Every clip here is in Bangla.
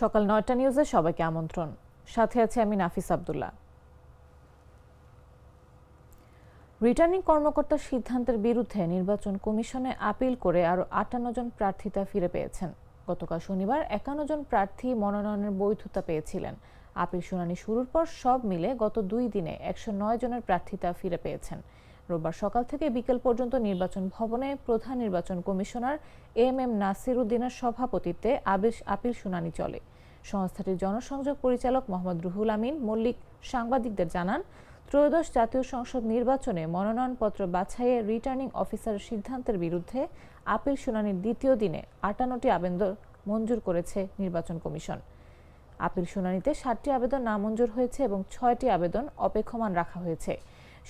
সকাল নয়টা নিউজে সবাইকে আমন্ত্রণ। সাথে আছে আমি নাফিস আব্দুল্লাহ। রিটার্নিং কর্মকর্তার সিদ্ধান্তের বিরুদ্ধে নির্বাচন কমিশনে আপিল করে আরও আটান্ন জন প্রার্থিতা ফিরে পেয়েছেন। গতকাল শনিবার একান্ন জন প্রার্থী মনোনয়নের বৈধতা পেয়েছিলেন। আপিল শুনানি শুরুর পর সব মিলে গত দুই দিনে একশো নয় জনের প্রার্থিতা ফিরে পেয়েছেন। রোববার সকাল থেকে বিকেল পর্যন্ত নির্বাচন ভবনে প্রধান নির্বাচন কমিশনার এম এম নাসির উদ্দিনের সভাপতিত্বে আবেশ আপিল শুনানি চলে। সংস্থাটির জনসংযোগ পরিচালক মোহাম্মদ রুহুল আমিন মল্লিক সাংবাদিকদের জানান, ত্রয়োদশ জাতীয় সংসদ নির্বাচনে মনোনয়নপত্র বাছাইয়ে রিটার্নিং অফিসারের সিদ্ধান্তের বিরুদ্ধে আপিল শুনানির দ্বিতীয় দিনে আটান্নটি আবেদন মঞ্জুর করেছে নির্বাচন কমিশন। আপিল শুনানিতে ষাটটি আবেদন নামঞ্জুর হয়েছে এবং ছয়টি আবেদন অপেক্ষমান রাখা হয়েছে।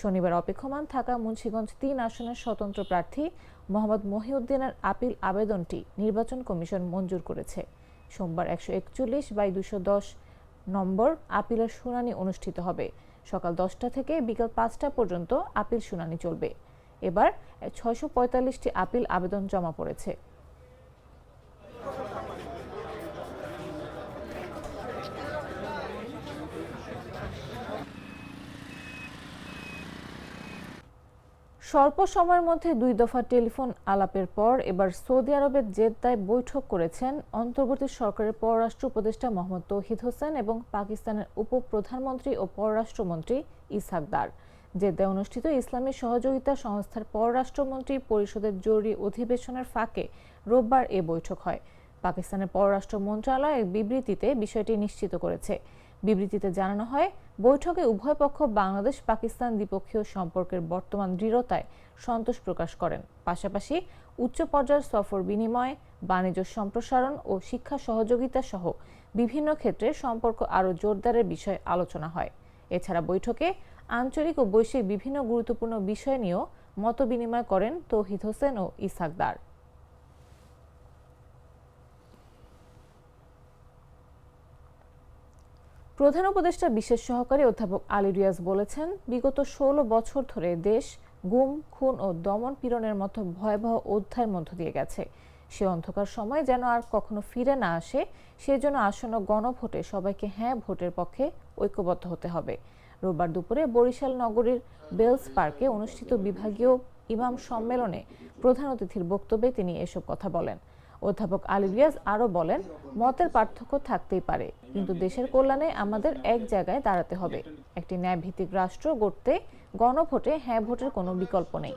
শনিবার অপেক্ষমান থাকা মুন্সিগঞ্জ তিন আসনের স্বতন্ত্র প্রার্থী মোহাম্মদ মহিউদ্দিনের আপিল আবেদনটি নির্বাচন কমিশন মঞ্জুর করেছে। সোমবার একশো একচল্লিশ বাই দুশো দশ নম্বর আপিলের শুনানি অনুষ্ঠিত হবে। সকাল দশটা থেকে বিকাল পাঁচটা পর্যন্ত আপিল শুনানি চলবে। এবার ছয়শো পঁয়তাল্লিশটি আপিল আবেদন জমা পড়েছে। স্বল্প সময়ের মধ্যে দুই দফা টেলিফোন আলাপের পর এবার সৌদি আরবের জেদ্দায় বৈঠক করেছেন অন্তর্বর্তী সরকারের পররাষ্ট্র উপদেষ্টা মোহাম্মদ তৌহিদ হোসেন এবং পাকিস্তানের উপপ্রধানমন্ত্রী ও পররাষ্ট্রমন্ত্রী ইসহাক দার। জেদ্দায় অনুষ্ঠিত ইসলামী সহযোগিতা সংস্থার পররাষ্ট্রমন্ত্রী পরিষদের জরুরি অধিবেশনের ফাঁকে রোববার এ বৈঠক হয়। পাকিস্তানের পররাষ্ট্র মন্ত্রণালয় এক বিবৃতিতে বিষয়টি নিশ্চিত করেছে। বিবৃতিতে জানানো হয়, বৈঠকে উভয় পক্ষ বাংলাদেশ পাকিস্তান দ্বিপক্ষীয় সম্পর্কের বর্তমান দৃঢ়তায় সন্তোষ প্রকাশ করেন। পাশাপাশি উচ্চ পর্যায়ের সফর বিনিময়, বাণিজ্য সম্প্রসারণ ও শিক্ষা সহযোগিতা সহ বিভিন্ন ক্ষেত্রে সম্পর্ক আরও জোরদারের বিষয়ে আলোচনা হয়। এছাড়া বৈঠকে আঞ্চলিক ও বৈশ্বিক বিভিন্ন গুরুত্বপূর্ণ বিষয় নিয়েও মত বিনিময় করেন তৌহিদ হোসেন ও ইসাক প্রধান উপদেষ্টা বিশেষ সহকারী অধ্যাপক আলী রিয়াজ বলেছেন, বিগত ষোলো বছর ধরে দেশ গুম, খুন ও দমন পীড়নের মতো ভয়াবহ অধ্যায়ের মধ্য দিয়ে গেছে। সে অন্ধকার সময় যেন আর কখনো ফিরে না আসে, সেজন্য আসন্ন গণভোটে সবাইকে হ্যাঁ ভোটের পক্ষে ঐক্যবদ্ধ হতে হবে। রোববার দুপুরে বরিশাল নগরীর বেলস পার্কে অনুষ্ঠিত বিভাগীয় ইমাম সম্মেলনে প্রধান অতিথির বক্তব্যে তিনি এসব কথা বলেন। অধ্যাপক আলী রিয়াজ আরও বলেন, মতের পার্থক্য থাকতেই পারে, কিন্তু দেশের কল্যাণে আমাদের এক জায়গায় দাঁড়াতে হবে। একটি ন্যায়ভিত্তিক রাষ্ট্র গড়তে গণভোটে হ্যাঁ ভোটের কোনো বিকল্প নেই।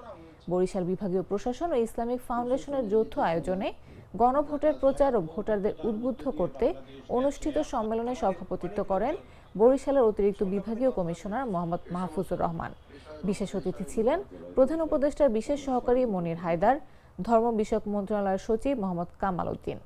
বরিশাল বিভাগীয় প্রশাসন ও ইসলামিক ফাউন্ডেশনের যৌথ আয়োজনে গণভোটের প্রচার ও ভোটারদের উদ্বুদ্ধ করতে অনুষ্ঠিত সম্মেলনে সভাপতিত্ব করেন বরিশালের অতিরিক্ত বিভাগীয় কমিশনার মোহাম্মদ মাহফুজুর রহমান। বিশেষ অতিথি ছিলেন প্রধান উপদেষ্টার বিশেষ সহকারী মনির হায়দার ধর্ম বিষয়ক মন্ত্রণালয়ের সচিব মোহাম্মদ কামাল উদ্দিন।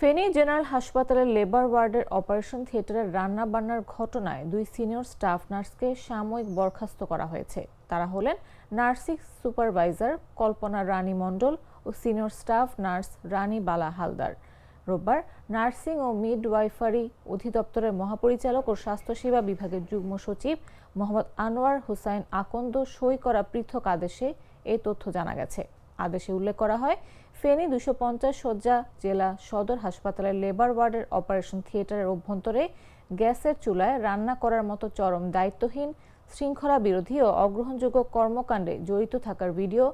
ফেনী জেনারেল হাসপাতালের লেবার ওয়ার্ডের অপারেশন থিয়েটারের রান্না বান্নার ঘটনায় দুই সিনিয়র স্টাফ নার্সকে সাময়িক বরখাস্ত করা হয়েছে। তারা হলেন নার্সিং সুপারভাইজার কল্পনা রানী মণ্ডল ও senior staff nurse Rani Bala Haldar. রোববার নার্সিং ও মিডওয়াইফারি অধিদপ্তরের মহাপরিচালক ও স্বাস্থ্যসেবা বিভাগের যুগ্ম সচিব মোহাম্মদ আনোয়ার হোসাইন আকন্দ সই করা পৃথক আদেশে এ তথ্য জানা গেছে। আদেশে উল্লেখ করা হয়, ফেনী দুশো পঞ্চাশ শয্যা জেলা সদর হাসপাতালের লেবার ওয়ার্ডের অপারেশন থিয়েটারের অভ্যন্তরে গ্যাসের চুলায় রান্না করার মতো চরম দায়িত্বহীন, শৃঙ্খলা বিরোধী ও অগ্রহণযোগ্য কর্মকাণ্ডে জড়িত থাকার ভিডিও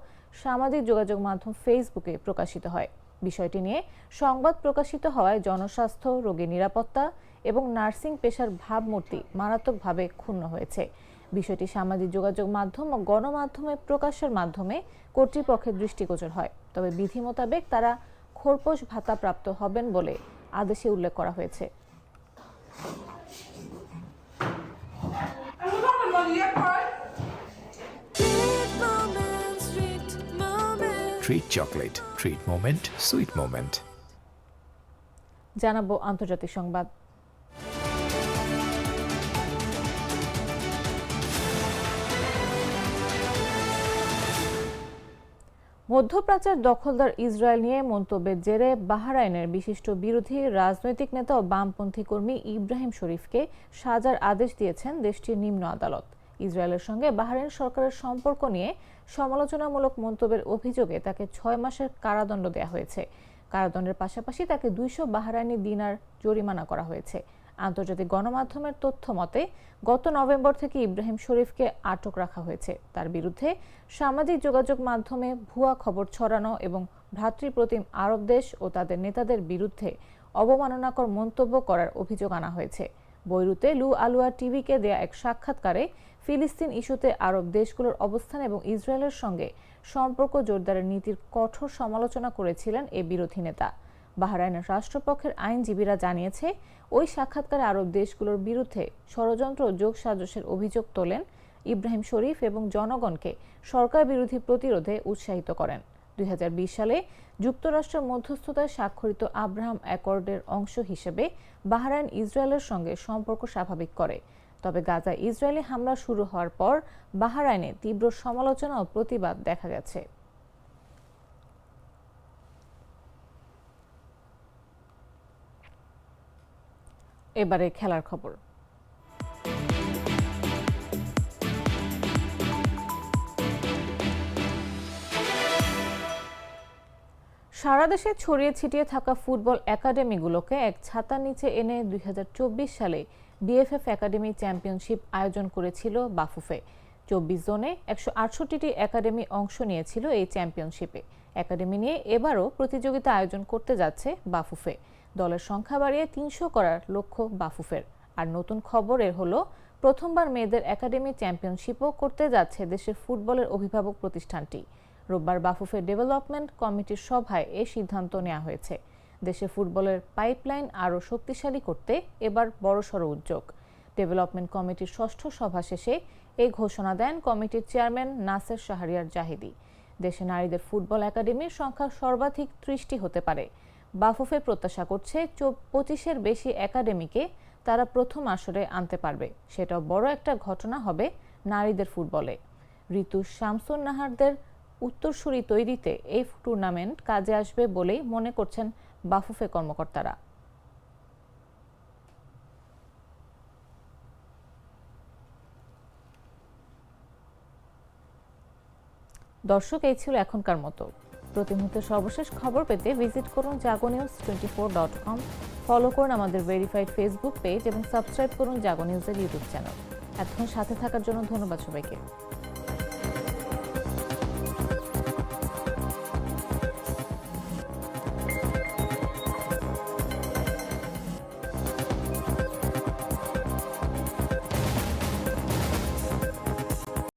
সামাজিক যোগাযোগ মাধ্যম ফেসবুকে প্রকাশিত হয়। বিষয়টি নিয়ে সংবাদ প্রকাশিত হওয়ায় জনস্বাস্থ্য রোগী নিরাপত্তা এবং নার্সিং পেশার ভাবমূর্তি মারাত্মকভাবে ক্ষুণ্ণ হয়েছে। বিষয়টি সামাজিক যোগাযোগ মাধ্যম ও গণমাধ্যমে প্রকাশের মাধ্যমে কর্তৃপক্ষের দৃষ্টিগোচর হয়। তবে বিধি মোতাবেক তারা খোরপোশ ভাতা প্রাপ্ত হবেন বলে আদেশে উল্লেখ করা হয়েছে। Treat chocolate treat moment sweet moment জানাব আন্তর্জাতিক সংবাদ। মধ্যপ্রাচ্যের দখলদার ইসরায়েল নিয়ে মন্তব্যের জেরে বাহরাইনের বিশিষ্ট বিরোধী রাজনৈতিক নেতা ও বামপন্থী কর্মী ইব্রাহিম শরীফকে সাজার আদেশ দিয়েছেন দেশটির নিম্ন আদালত। ইসরায়েলের সঙ্গে বাহরাইন সরকারের সম্পর্ক নিয়ে সমালোচনামূলক মন্তব্যের অভিযোগে তাকে ছয় মাসের কারাদণ্ড দেওয়া হয়েছে। কারাদণ্ডের পাশাপাশি তাকে দুইশো বাহরাইনি দিনার জরিমানা করা হয়েছে। আন্তর্জাতিক গণমাধ্যমের তথ্য মতে, গত নভেম্বর থেকে ইব্রাহিম শরীফকে আটক রাখা হয়েছে। তার বিরুদ্ধে সামাজিক যোগাযোগ মাধ্যমে ভুয়া খবর ছড়ানো এবং ভ্রাতৃপ্রতিম আরব দেশ ও তাদের নেতাদের বিরুদ্ধে অবমাননাকর মন্তব্য করার অভিযোগ আনা হয়েছে। বৈরুতে লু আলুয়া টিভিকে দেয়া এক সাক্ষাৎকারে ফিলিস্তিন ইস্যুতে আরব দেশগুলোর অবস্থান এবং ইসরায়েলের সঙ্গে সম্পর্ক জোরদারের নীতির কঠোর সমালোচনা করেছিলেন এ বিরোধী নেতা। বাহরাইনের রাষ্ট্রপক্ষের আইনজীবীরা জানিয়েছে, ওই সাক্ষাৎকারে আরব দেশগুলোর বিরুদ্ধে ষড়যন্ত্র ও যোগসাজশের অভিযোগ তোলেন ইব্রাহিম শরীফ এবং জনগণকে সরকার বিরোধী প্রতিরোধে উৎসাহিত করেন। দুই হাজার বিশ সালে যুক্তরাষ্ট্রের মধ্যস্থতায় স্বাক্ষরিত আব্রাহাম অ্যাকর্ডের অংশ হিসেবে বাহরাইন ইসরায়েলের সঙ্গে সম্পর্ক স্বাভাবিক করে। তবে গাজা ইসরায়েলি হামলা শুরু হওয়ার পর বাহরাইনে তীব্র সমালোচনা ও প্রতিবাদ দেখা গেছে। এবারে খেলার খবর। সারা দেশে ছড়িয়ে ছিটিয়ে থাকা ফুটবল একাডেমিগুলোকে এক ছাতার নিচে এনে দুই হাজার চব্বিশ সালে বিএফএফ একাডেমি চ্যাম্পিয়নশিপ আয়োজন করেছিল বাফুফে। চব্বিশ জনে একশো আটষট্টিটি একাডেমি অংশ নিয়েছিল এই চ্যাম্পিয়নশিপে। একাডেমি নিয়ে এবারও প্রতিযোগিতা আয়োজন করতে যাচ্ছে বাফুফে। দলের সংখ্যা বাড়িয়ে তিনশো করার লক্ষ্য বাফুফের। আর নতুন খবর এর হলো, প্রথমবার মেয়েদের একাডেমি চ্যাম্পিয়নশিপও করতে যাচ্ছে দেশের ফুটবলের অভিভাবক প্রতিষ্ঠানটি। রোববার বাফুফে ডেভেলপমেন্ট কমিটির সভায় এ সিদ্ধান্ত নেওয়া হয়েছে। দেশে ফুটবলের পাইপলাইন আরও শক্তিশালী করতে এবার বড়সড় উদ্যোগ। ডেভেলপমেন্ট কমিটির ষষ্ঠ সভা শেষে এই ঘোষণা দেন কমিটির চেয়ারম্যান নাসের শাহরিয়ার জাহিদি। দেশে নারীদের ফুটবল একাডেমির সংখ্যা সর্বাধিক ত্রিশটি হতে পারে। বাফুফে প্রত্যাশা করছে পঁচিশের বেশি একাডেমিকে তারা প্রথম আসরে আনতে পারবে। সেটাও বড় একটা ঘটনা হবে নারীদের ফুটবলে। ঋতু শামসুন নাহারদের উত্তরসূরি তৈরিতে এই টুর্নামেন্ট কাজে আসবে বলেই মনে করছেন বাফুফে কর্মকর্তারা। দর্শক, এই ছিল এখনকার মতো। প্রতি মুহূর্তে সর্বশেষ খবর পেতে ভিজিট করুন Jago news twenty four dot com follow করুন আমাদের ভেরিফাইড ফেসবুক পেজ এবং সাবস্ক্রাইব করুন জাগো নিউজের ইউটিউব চ্যানেল এতক্ষণ সাথে থাকার জন্য ধন্যবাদ সবাইকে।